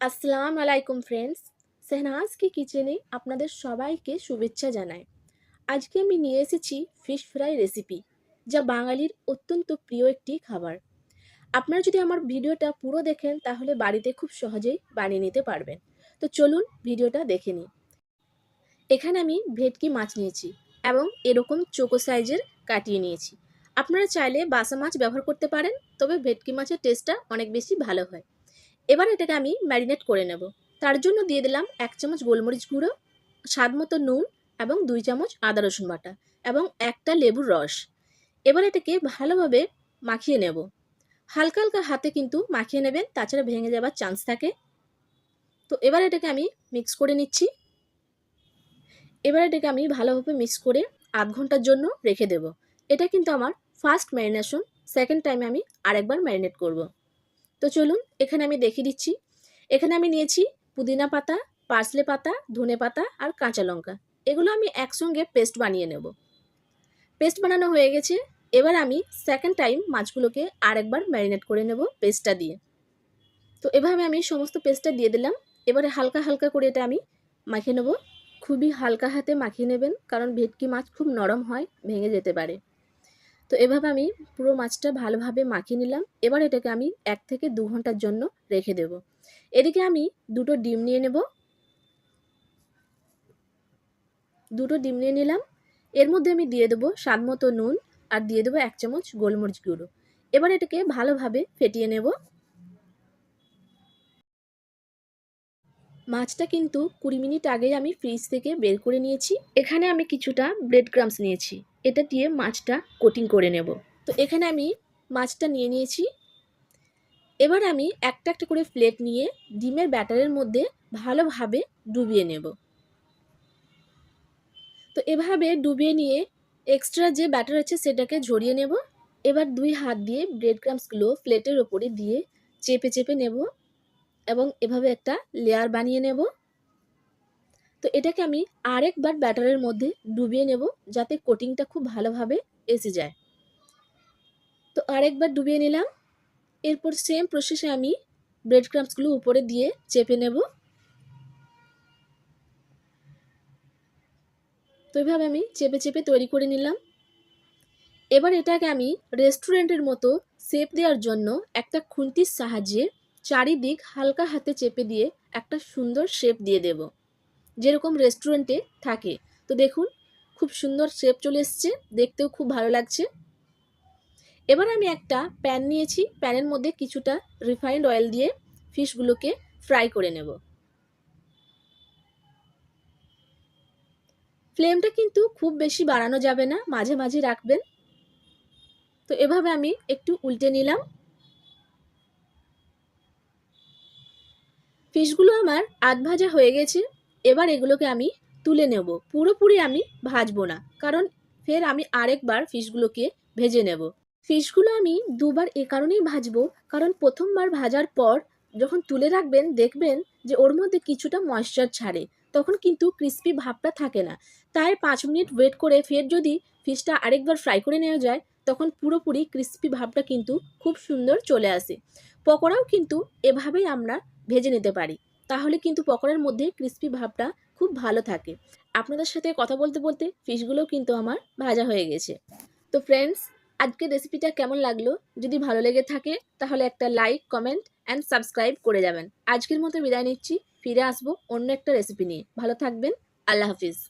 আসসালাম আলাইকুম ফ্রেন্ডস সেহনাজ কি কিচেনে আপনাদের সবাইকে শুভেচ্ছা জানাই আজকে আমি নিয়ে এসেছি ফিশ ফ্রাই রেসিপি যা বাঙালির অত্যন্ত প্রিয় একটি খাবার। আপনারা যদি আমার ভিডিওটা পুরো দেখেন, তাহলে বাড়িতে খুব সহজেই বানিয়ে নিতে পারবেন। তো চলুন ভিডিওটা দেখে নিই। এখানে আমি ভেটকি মাছ নিয়েছি এবং এরকম চোকো সাইজের কাটিয়ে নিয়েছি। আপনারা চাইলে বাসা মাছ ব্যবহার করতে পারেন, তবে ভেটকি মাছের টেস্টটা অনেক বেশি ভালো হয়। এবার এটাকে আমি ম্যারিনেট করে নেব। তার জন্য দিয়ে দিলাম এক চামচ গোলমরিচ গুঁড়ো, স্বাদ মতো নুন এবং দুই চামচ আদা রসুন বাটা এবং একটা লেবুর রস। এবার এটাকে ভালোভাবে মাখিয়ে নেব। হালকা হালকা হাতে কিন্তু মাখিয়ে নেবেন, তাছাড়া ভেঙে যাবার চান্স থাকে। তো এবার এটাকে আমি মিক্স করে নিচ্ছি। এবার এটাকে আমি ভালোভাবে মিক্স করে আধ ঘণ্টার জন্য রেখে দেব। এটা কিন্তু আমার ফার্স্ট ম্যারিনেশন সেকেন্ড টাইমে আমি আরেকবার ম্যারিনেট করব। তো চলুন, এখানে আমি দেখিয়ে দিচ্ছি। এখানে আমি নিয়েছি পুদিনা পাতা, পার্সলে পাতা, ধনে পাতা আর কাঁচা লঙ্কা। এগুলো আমি একসঙ্গে পেস্ট বানিয়ে নেব। পেস্ট বানানো হয়ে গেছে। এবার আমি সেকেন্ড টাইম মাছগুলোকে আরেকবার ম্যারিনেট করে নেব পেস্টটা দিয়ে। তো এভাবে আমি সমস্ত পেস্টটা দিয়ে দিলাম। এবারে হালকা হালকা করে এটা আমি মাখিয়ে নেব। খুবই হালকা হাতে মাখিয়ে নেবেন, কারণ ভেটকি মাছ খুব নরম হয়, ভেঙে যেতে পারে। তো এভাবে আমি পুরো মাছটা ভালোভাবে মাখিয়ে নিলাম। এবার এটাকে আমি এক থেকে দু ঘণ্টার জন্য রেখে দেব। এদিকে আমি দুটো ডিম নিয়ে নেব। দুটো ডিম নিয়ে নিলাম। এর মধ্যে আমি দিয়ে দেবো স্বাদ মতো নুন আর দিয়ে দেবো এক চামচ গোলমরিচ গুঁড়ো। এবার এটাকে ভালোভাবে ফেটিয়ে নেব। মাছটা কিন্তু কুড়ি মিনিট আগেই আমি ফ্রিজ থেকে বের করে নিয়েছি। এখানে আমি কিছুটা ব্রেড ক্রামস নিয়েছি। এটা দিয়ে মাছটা কোটিং করে নেব। তো এখানে আমি মাছটা নিয়ে নিয়েছি। এবার আমি একটা একটা করে প্লেট নিয়ে ডিমের ব্যাটারের মধ্যে ভালোভাবে ডুবিয়ে নেব। তো এভাবে ডুবিয়ে নিয়ে এক্সট্রা যে ব্যাটার আছে সেটাকে ঝরিয়ে নেব। এবার দুই হাত দিয়ে ব্রেড ক্রামসগুলো প্লেটের ওপরে দিয়ে চেপে চেপে নেব এবং এভাবে একটা লেয়ার বানিয়ে নেব। তো এটাকে আমি আরেকবার ব্যাটারের মধ্যে ডুবিয়ে নেব যাতে কোটিংটা খুব ভালোভাবে এসে যায়। তো আরেকবার ডুবিয়ে নিলাম। এরপর সেম প্রসেসে আমি ব্রেড ক্রামসগুলো উপরে দিয়ে চেপে নেব। তো এভাবে আমি চেপে চেপে তৈরি করে নিলাম। এবার এটাকে আমি রেস্টুরেন্টের মতো শেপ দেওয়ার জন্য একটা খুন্তির সাহায্যে চারিদিক হালকা হাতে চেপে দিয়ে একটা সুন্দর শেপ দিয়ে দেব। যেরকম রেস্টুরেন্টে থাকে। তো দেখুন, খুব সুন্দর শেপ চলে এসছে, দেখতেও খুব ভালো লাগছে। এবার আমি একটা প্যান নিয়েছি প্যানের মধ্যে কিছুটা রিফাইন্ড অয়েল দিয়ে ফিশগুলোকে ফ্রাই করে নেব। ফ্লেমটা কিন্তু খুব বেশি বাড়ানো যাবে না, মাঝে মাঝে রাখবেন। তো এভাবে আমি একটু উল্টে নিলাম। ফিশগুলো আমার আধ ভাজা হয়ে গেছে এবার এগুলোকে আমি তুলে নেব। পুরোপুরি আমি ভাজবো না, কারণ ফের আমি আরেকবার ফিশগুলোকে ভেজে নেব। ফিশগুলো আমি দুবার এ কারণেই ভাজবো, কারণ প্রথমবার ভাজার পর যখন তুলে রাখবেন, দেখবেন যে ওর মধ্যে কিছুটা ময়েশ্চার ছাড়ে, তখন কিন্তু ক্রিস্পি ভাবটা থাকে না। তাই পাঁচ মিনিট ওয়েট করে ফের যদি ফিশটা আরেকবার ফ্রাই করে নেওয়া যায়, তখন পুরোপুরি ক্রিস্পি ভাবটা কিন্তু খুব সুন্দর চলে আসে। পকোড়াও কিন্তু এভাবেই আমরা ভেজে নিতে পারি। তাহলে কিন্তু পকোড়ার মধ্যে ক্রিস্পি ভাবটা খুব ভালো থাকে। আপনাদের সাথে কথা বলতে বলতে ফিশগুলোও কিন্তু আমার ভাজা হয়ে গেছে। তো ফ্রেন্ডস আজকের রেসিপিটা কেমন লাগল? যদি ভালো লেগে থাকে, তাহলে একটা লাইক কমেন্ট অ্যান্ড সাবস্ক্রাইব করে যাবেন। আজকের মতো বিদায় নিচ্ছি। ফিরে আসব অন্য একটা রেসিপি নিয়ে। ভালো থাকবেন। আল্লাহ হাফিজ।